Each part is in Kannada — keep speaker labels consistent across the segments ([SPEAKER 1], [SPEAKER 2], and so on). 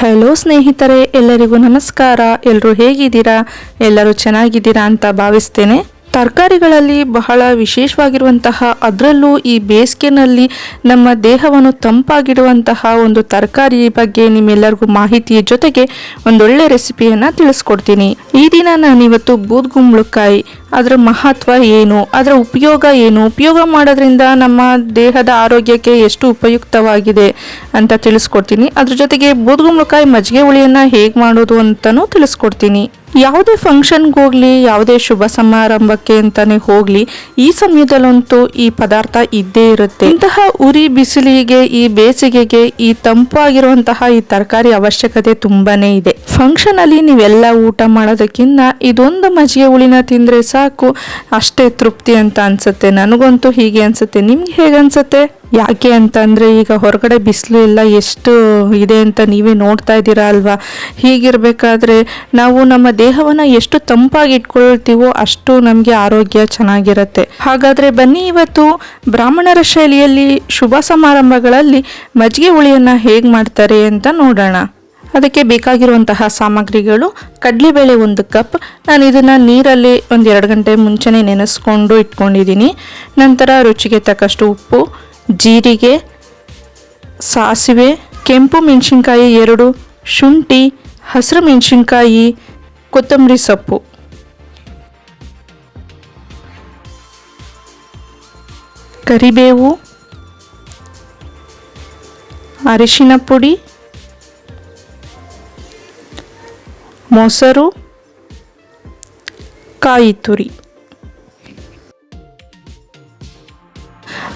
[SPEAKER 1] ಹಲೋ ಸ್ನೇಹಿತರೆ ಎಲ್ಲರಿಗೂ ನಮಸ್ಕಾರ. ಎಲ್ಲರೂ ಹೇಗಿದ್ದೀರಾ? ಎಲ್ಲರೂ ಚೆನ್ನಾಗಿದ್ದೀರಾ ಅಂತ ಭಾವಿಸ್ತೇನೆ. ತರಕಾರಿಗಳಲ್ಲಿ ಬಹಳ ವಿಶೇಷವಾಗಿರುವಂತಹ ಅದರಲ್ಲೂ ಈ ಬೇಸಿಗೆನಲ್ಲಿ ನಮ್ಮ ದೇಹವನ್ನು ತಂಪಾಗಿಡುವಂತಹ ಒಂದು ತರಕಾರಿ ಬಗ್ಗೆ ನಿಮ್ಮೆಲ್ಲರಿಗೂ ಮಾಹಿತಿಯ ಜೊತೆಗೆ ಒಂದೊಳ್ಳೆ ರೆಸಿಪಿಯನ್ನು ತಿಳಿಸ್ಕೊಡ್ತೀನಿ. ಈ ದಿನ ನಾನಿವತ್ತು ಬೂದ್ಗುಂಬಳಕಾಯಿ, ಅದರ ಮಹತ್ವ ಏನು, ಅದರ ಉಪಯೋಗ ಏನು, ಉಪಯೋಗ ಮಾಡೋದ್ರಿಂದ ನಮ್ಮ ದೇಹದ ಆರೋಗ್ಯಕ್ಕೆ ಎಷ್ಟು ಉಪಯುಕ್ತವಾಗಿದೆ ಅಂತ ತಿಳಿಸ್ಕೊಡ್ತೀನಿ. ಅದ್ರ ಜೊತೆಗೆ ಬೂದ್ಗುಂಬಳಕಾಯಿ ಮಜ್ಜಿಗೆ ಹುಳಿಯನ್ನು ಹೇಗೆ ಮಾಡೋದು ಅಂತಲೂ ತಿಳಿಸ್ಕೊಡ್ತೀನಿ. ಯಾವುದೇ ಫಂಕ್ಷನ್ಗೆ ಹೋಗಲಿ, ಯಾವುದೇ ಶುಭ ಸಮಾರಂಭಕ್ಕೆ ಅಂತಲೇ ಹೋಗಲಿ, ಈ ಸಮಯದಲ್ಲಂತೂ ಈ ಪದಾರ್ಥ ಇದ್ದೇ ಇರುತ್ತೆ. ಇಂತಹ ಉರಿ ಬಿಸಿಲಿಗೆ, ಈ ಬೇಸಿಗೆಗೆ ಈ ತಂಪಾಗಿರುವಂತಹ ಈ ತರಕಾರಿ ಅವಶ್ಯಕತೆ ತುಂಬಾನೇ ಇದೆ. ಫಂಕ್ಷನ್ ಅಲ್ಲಿ ನೀವೆಲ್ಲ ಊಟ ಮಾಡೋದಕ್ಕಿಂತ ಇದೊಂದು ಮಜ್ಜಿಗೆ ಹುಳಿನ ತಿಂದ್ರೆ ಸಾಕು. ಅಷ್ಟೇ ತೃಪ್ತಿ ಅಂತ ಅನ್ಸುತ್ತೆ. ನನಗಂತೂ ಹೀಗೆ ಅನ್ಸುತ್ತೆ. ನಿಮ್ಗೆ ಹೇಗೆ ಅನ್ಸುತ್ತೆ? ಯಾಕೆ ಅಂತಂದರೆ ಈಗ ಹೊರಗಡೆ ಬಿಸಿಲು ಎಲ್ಲ ಎಷ್ಟು ಇದೆ ಅಂತ ನೀವೇ ನೋಡ್ತಾ ಇದ್ದೀರಾ ಅಲ್ವಾ? ಹೀಗಿರಬೇಕಾದ್ರೆ ನಾವು ನಮ್ಮ ದೇಹವನ್ನು ಎಷ್ಟು ತಂಪಾಗಿ ಇಟ್ಕೊಳ್ತೀವೋ ಅಷ್ಟು ನಮಗೆ ಆರೋಗ್ಯ ಚೆನ್ನಾಗಿರುತ್ತೆ. ಹಾಗಾದರೆ ಬನ್ನಿ ಇವತ್ತು ಬ್ರಾಹ್ಮಣರ ಶೈಲಿಯಲ್ಲಿ ಶುಭ ಸಮಾರಂಭಗಳಲ್ಲಿ ಮಜ್ಜಿಗೆ ಹುಳಿಯನ್ನು ಹೇಗೆ ಮಾಡ್ತಾರೆ ಅಂತ ನೋಡೋಣ. ಅದಕ್ಕೆ ಬೇಕಾಗಿರುವಂತಹ ಸಾಮಗ್ರಿಗಳು ಕಡಲೆಬೇಳೆ ಒಂದು ಕಪ್. ನಾನು ಇದನ್ನು ನೀರಲ್ಲಿ ಒಂದು ಎರಡು ಗಂಟೆ ಮುಂಚೆನೇ ನೆನೆಸ್ಕೊಂಡು ಇಟ್ಕೊಂಡಿದ್ದೀನಿ. ನಂತರ ರುಚಿಗೆ ತಕ್ಕಷ್ಟು ಉಪ್ಪು, ಜೀರಿಗೆ, ಸಾಸಿವೆ, ಕೆಂಪು ಮೆಣಸಿನ್ಕಾಯಿ ಎರಡು, ಶುಂಠಿ, ಹಸಿರು ಮೆಣಸಿನ್ಕಾಯಿ, ಕೊತ್ತಂಬರಿ ಸೊಪ್ಪು. ಕರಿಬೇವು, ಅರಿಶಿನ ಪುಡಿ ಮೊಸರು, ಕಾಯಿ ತುರಿ.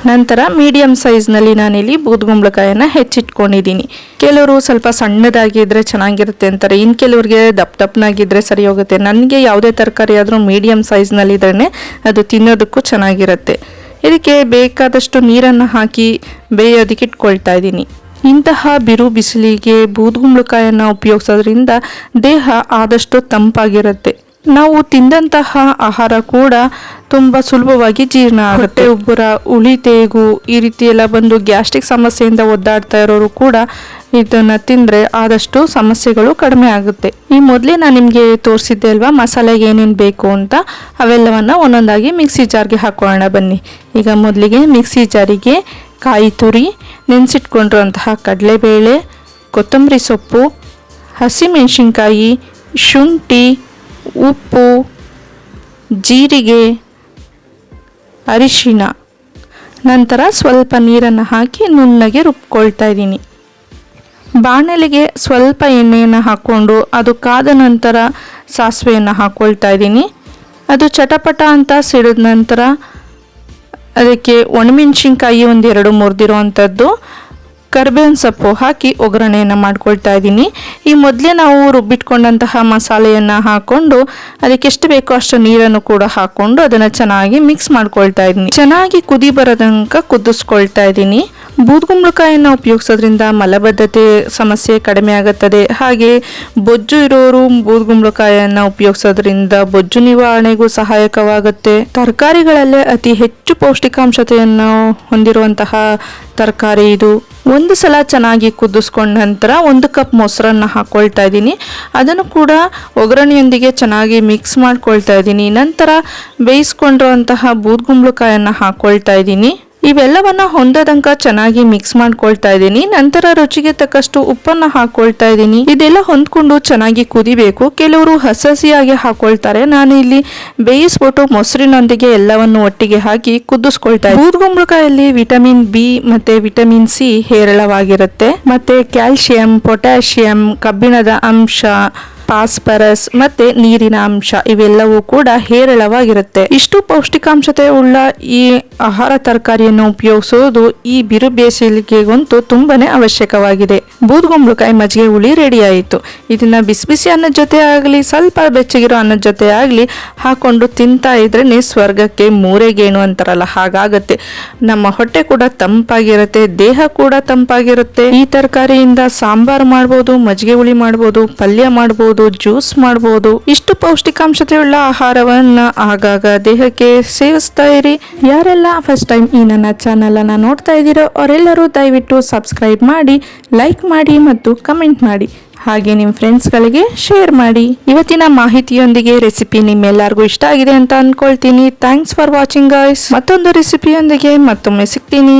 [SPEAKER 1] ನಂತರ ಮೀಡಿಯಂ ಸೈಜ್ನಲ್ಲಿ ನಾನಿಲ್ಲಿ ಬೂದುಗುಂಬಳಕಾಯನ್ನು ಹೆಚ್ಚಿಟ್ಕೊಂಡಿದ್ದೀನಿ. ಕೆಲವರು ಸ್ವಲ್ಪ ಸಣ್ಣದಾಗಿದ್ದರೆ ಚೆನ್ನಾಗಿರುತ್ತೆ ಅಂತಾರೆ. ಇನ್ನು ಕೆಲವರಿಗೆ ದಪ್ಪ ದಪ್ಪನಾಗಿದ್ದರೆ ಸರಿ ಹೋಗುತ್ತೆ. ನನಗೆ ಯಾವುದೇ ತರಕಾರಿ ಆದರೂ ಮೀಡಿಯಂ ಸೈಜ್ನಲ್ಲಿದ್ರೇ ಅದು ತಿನ್ನೋದಕ್ಕೂ ಚೆನ್ನಾಗಿರುತ್ತೆ. ಇದಕ್ಕೆ ಬೇಕಾದಷ್ಟು ನೀರನ್ನು ಹಾಕಿ ಬೇಯೋದಕ್ಕೆ ಇಟ್ಕೊಳ್ತಾ ಇದ್ದೀನಿ. ಇಂತಹ ಬಿರು ಬಿಸಿಲಿಗೆ ಬೂದುಗುಂಬಳಕಾಯನ್ನು ಉಪಯೋಗಿಸೋದ್ರಿಂದ ದೇಹ ಆದಷ್ಟು ತಂಪಾಗಿರುತ್ತೆ. ನಾವು ತಿಂದಂತಹ ಆಹಾರ ಕೂಡ ತುಂಬ ಸುಲಭವಾಗಿ ಜೀರ್ಣ ಆಗುತ್ತೆ. ಉಬ್ಬರ ಉಳಿ ತೇಗು ಈ ರೀತಿ ಎಲ್ಲ ಬಂದು ಗ್ಯಾಸ್ಟ್ರಿಕ್ ಸಮಸ್ಯೆಯಿಂದ ಒದ್ದಾಡ್ತಾ ಇರೋರು ಕೂಡ ಇದನ್ನು ತಿಂದರೆ ಆದಷ್ಟು ಸಮಸ್ಯೆಗಳು ಕಡಿಮೆ ಆಗುತ್ತೆ. ಈ ಮೊದಲೇ ನಾನು ನಿಮಗೆ ತೋರಿಸಿದ್ದೆ ಅಲ್ವಾ? ಮಸಾಲೆಗೆ ಏನೇನು ಬೇಕು ಅಂತ ಅವೆಲ್ಲವನ್ನು ಒಂದೊಂದಾಗಿ ಮಿಕ್ಸಿ ಜಾರ್ಗೆ ಹಾಕೊಳ್ಳೋಣ ಬನ್ನಿ. ಈಗ ಮೊದಲಿಗೆ ಮಿಕ್ಸಿ ಜಾರಿಗೆ ಕಾಯಿ ತುರಿ, ನೆನೆಸಿಟ್ಕೊಂಡಿರುವಂತಹ ಕಡಲೆಬೇಳೆ, ಕೊತ್ತಂಬರಿ ಸೊಪ್ಪು, ಹಸಿಮೆಣಸಿನ್ಕಾಯಿ, ಶುಂಠಿ, ಉಪ್ಪು, ಜೀರಿಗೆ ಅರಿಶಿನ ನಂತರ ಸ್ವಲ್ಪ ನೀರನ್ನು ಹಾಕಿ ನುಣ್ಣಗೆ ರುಬ್ಕೊಳ್ತಾ ಇದ್ದೀನಿ. ಬಾಣಲೆಗೆ ಸ್ವಲ್ಪ ಎಣ್ಣೆಯನ್ನು ಹಾಕ್ಕೊಂಡು ಅದು ಕಾದ ನಂತರ ಸಾಸಿವೆಯನ್ನು ಹಾಕ್ಕೊಳ್ತಾ ಇದ್ದೀನಿ. ಅದು ಚಟಪಟ ಅಂತ ಸಿಡಿದ ನಂತರ ಅದಕ್ಕೆ ಒಣಮೆಣ್ಸಿನ್ಕಾಯಿ ಒಂದು ಎರಡು ಮುರಿದಿರೋ ಅಂಥದ್ದು ಕರ್ಬೇವಿನ ಸೊಪ್ಪು ಹಾಕಿ ಒಗ್ಗರಣೆಯನ್ನು ಮಾಡ್ಕೊಳ್ತಾ ಇದ್ದೀನಿ. ಈ ಮೊದಲೇ ನಾವು ರುಬ್ಬಿಟ್ಕೊಂಡಂತಹ ಮಸಾಲೆಯನ್ನು ಹಾಕ್ಕೊಂಡು ಅದಕ್ಕೆ ಎಷ್ಟು ಬೇಕೋ ಅಷ್ಟು ನೀರನ್ನು ಕೂಡ ಹಾಕ್ಕೊಂಡು ಅದನ್ನು ಚೆನ್ನಾಗಿ ಮಿಕ್ಸ್ ಮಾಡ್ಕೊಳ್ತಾ ಇದ್ದೀನಿ. ಚೆನ್ನಾಗಿ ಕುದಿ ಬರೋದಂಕ ಕುದಿಸ್ಕೊಳ್ತಾ ಇದ್ದೀನಿ. ಬೂದ್ಗುಂಬಳಕಾಯನ್ನು ಉಪಯೋಗಿಸೋದ್ರಿಂದ ಮಲಬದ್ಧತೆ ಸಮಸ್ಯೆ ಕಡಿಮೆ ಆಗುತ್ತದೆ. ಹಾಗೆ ಬೊಜ್ಜು ಇರೋರು ಬೂದ್ಗುಂಬಳಕಾಯನ್ನು ಉಪಯೋಗಿಸೋದ್ರಿಂದ ಬೊಜ್ಜು ನಿವಾರಣೆಗೂ ಸಹಾಯಕವಾಗುತ್ತೆ. ತರಕಾರಿಗಳಲ್ಲೇ ಅತಿ ಹೆಚ್ಚು ಪೌಷ್ಟಿಕಾಂಶತೆಯನ್ನು ಹೊಂದಿರುವಂತಹ ತರಕಾರಿ ಇದು. ಒಂದು ಸಲ ಚೆನ್ನಾಗಿ ಕುದಿಸ್ಕೊಂಡ ನಂತರ ಒಂದು ಕಪ್ ಮೊಸರನ್ನು ಹಾಕ್ಕೊಳ್ತಾ ಇದ್ದೀನಿ. ಅದನ್ನು ಕೂಡ ಒಗ್ಗರಣೆಯೊಂದಿಗೆ ಚೆನ್ನಾಗಿ ಮಿಕ್ಸ್ ಮಾಡ್ಕೊಳ್ತಾ ಇದ್ದೀನಿ. ನಂತರ ಬೇಯಿಸ್ಕೊಂಡಿರುವಂತಹ ಬೂದ್ಗುಂಬಳಕಾಯನ್ನು ಹಾಕ್ಕೊಳ್ತಾ ಇದ್ದೀನಿ. ಇವೆಲ್ಲವನ್ನ ಹೊಂದದಂಕ ಚೆನ್ನಾಗಿ ಮಿಕ್ಸ್ ಮಾಡ್ಕೊಳ್ತಾ ಇದ್ದೀನಿ. ನಂತರ ರುಚಿಗೆ ತಕ್ಕಷ್ಟು ಉಪ್ಪನ್ನ ಹಾಕೊಳ್ತಾ ಇದ್ದೀನಿ. ಇದೆಲ್ಲ ಹೊಂದ್ಕೊಂಡು ಚೆನ್ನಾಗಿ ಕುದಿಬೇಕು. ಕೆಲವರು ಹಸಸಿಯಾಗಿ ಹಾಕೊಳ್ತಾರೆ. ನಾನು ಇಲ್ಲಿ ಬೇಯಿಸ್ಬಿಟ್ಟು ಮೊಸರಿನೊಂದಿಗೆ ಎಲ್ಲವನ್ನು ಒಟ್ಟಿಗೆ ಹಾಕಿ ಕುದಿಸ್ಕೊಳ್ತಾ ಇದ್ದೀನಿ. ಬೂದ್ಗುಂಬಳಕಾಯಲ್ಲಿ ವಿಟಮಿನ್ ಬಿ ಮತ್ತೆ ವಿಟಮಿನ್ ಸಿ ಹೇರಳವಾಗಿರುತ್ತೆ. ಮತ್ತೆ ಕ್ಯಾಲ್ಸಿಯಂ, ಪೊಟ್ಯಾಷಿಯಂ, ಕಬ್ಬಿಣದ ಅಂಶ ಫಾಸ್ಫರಸ್ ಮತ್ತೆ ನೀರಿನ ಅಂಶ ಇವೆಲ್ಲವೂ ಕೂಡ ಹೇರಳವಾಗಿರುತ್ತೆ. ಇಷ್ಟು ಪೌಷ್ಟಿಕಾಂಶತೆ ಉಳ್ಳ ಈ ಆಹಾರ ತರಕಾರಿಯನ್ನು ಉಪಯೋಗಿಸೋದು ಈ ಬಿರು ಬೇಸಿಗೆಗಂತೂ ತುಂಬಾನೇ ಅವಶ್ಯಕವಾಗಿದೆ. ಬೂದ್ಗುಂಬಳಕಾಯಿ ಮಜ್ಜಿಗೆ ಹುಳಿ ರೆಡಿ ಆಯಿತು ಇದನ್ನ ಬಿಸಿ ಬಿಸಿ ಅನ್ನದ ಜೊತೆ ಆಗಲಿ, ಸ್ವಲ್ಪ ಬೆಚ್ಚಗಿರೋ ಅನ್ನದ ಜೊತೆ ಆಗಲಿ ಹಾಕೊಂಡು ತಿಂತಾ ಇದ್ರೆ ಸ್ವರ್ಗಕ್ಕೆ ಮೂರೆಗೇನು ಅಂತಾರಲ್ಲ, ಹಾಗಾಗತ್ತೆ. ನಮ್ಮ ಹೊಟ್ಟೆ ಕೂಡ ತಂಪಾಗಿರುತ್ತೆ, ದೇಹ ಕೂಡ ತಂಪಾಗಿರುತ್ತೆ. ಈ ತರಕಾರಿಯಿಂದ ಸಾಂಬಾರ್ ಮಾಡ್ಬೋದು, ಮಜ್ಜಿಗೆ ಹುಳಿ ಮಾಡ್ಬೋದು, ಪಲ್ಯ ಮಾಡ್ಬೋದು ಮಾಡ್ಬೋದು, ಜ್ಯೂಸ್ ಮಾಡ್ಬೋದು, ಇಷ್ಟು ಪೌಷ್ಟಿಕಾಂಶತೆಯುಳ್ಳ ಆಹಾರವನ್ನ ಆಗಾಗ ದೇಹಕ್ಕೆ ಸೇವಿಸ್ತಾ ಇರಿ. ಯಾರೆಲ್ಲ ಫಸ್ಟ್ ಟೈಮ್ ಈ ನನ್ನ ಚಾನಲ್ ಅನ್ನ ನೋಡ್ತಾ ಇದ್ದೀರೋ ಅವರೆಲ್ಲರೂ ದಯವಿಟ್ಟು ಸಬ್ಸ್ಕ್ರೈಬ್ ಮಾಡಿ ಲೈಕ್ ಮಾಡಿ ಮತ್ತು ಕಮೆಂಟ್ ಮಾಡಿ. ಹಾಗೆ ನಿಮ್ಮ ಫ್ರೆಂಡ್ಸ್ಗಳಿಗೆ ಶೇರ್ ಮಾಡಿ. ಇವತ್ತಿನ ಮಾಹಿತಿಯೊಂದಿಗೆ ರೆಸಿಪಿ ನಿಮ್ಮೆಲ್ಲರಿಗೂ ಇಷ್ಟ ಆಗಿದೆ ಅಂತ ಅನ್ಕೊಳ್ತೀನಿ. ಥ್ಯಾಂಕ್ಸ್ ಫಾರ್ ವಾಚಿಂಗ್ ಗಾಯ್ಸ್ ಮತ್ತೊಂದು ರೆಸಿಪಿಯೊಂದಿಗೆ ಮತ್ತೊಮ್ಮೆ ಸಿಗ್ತೀನಿ.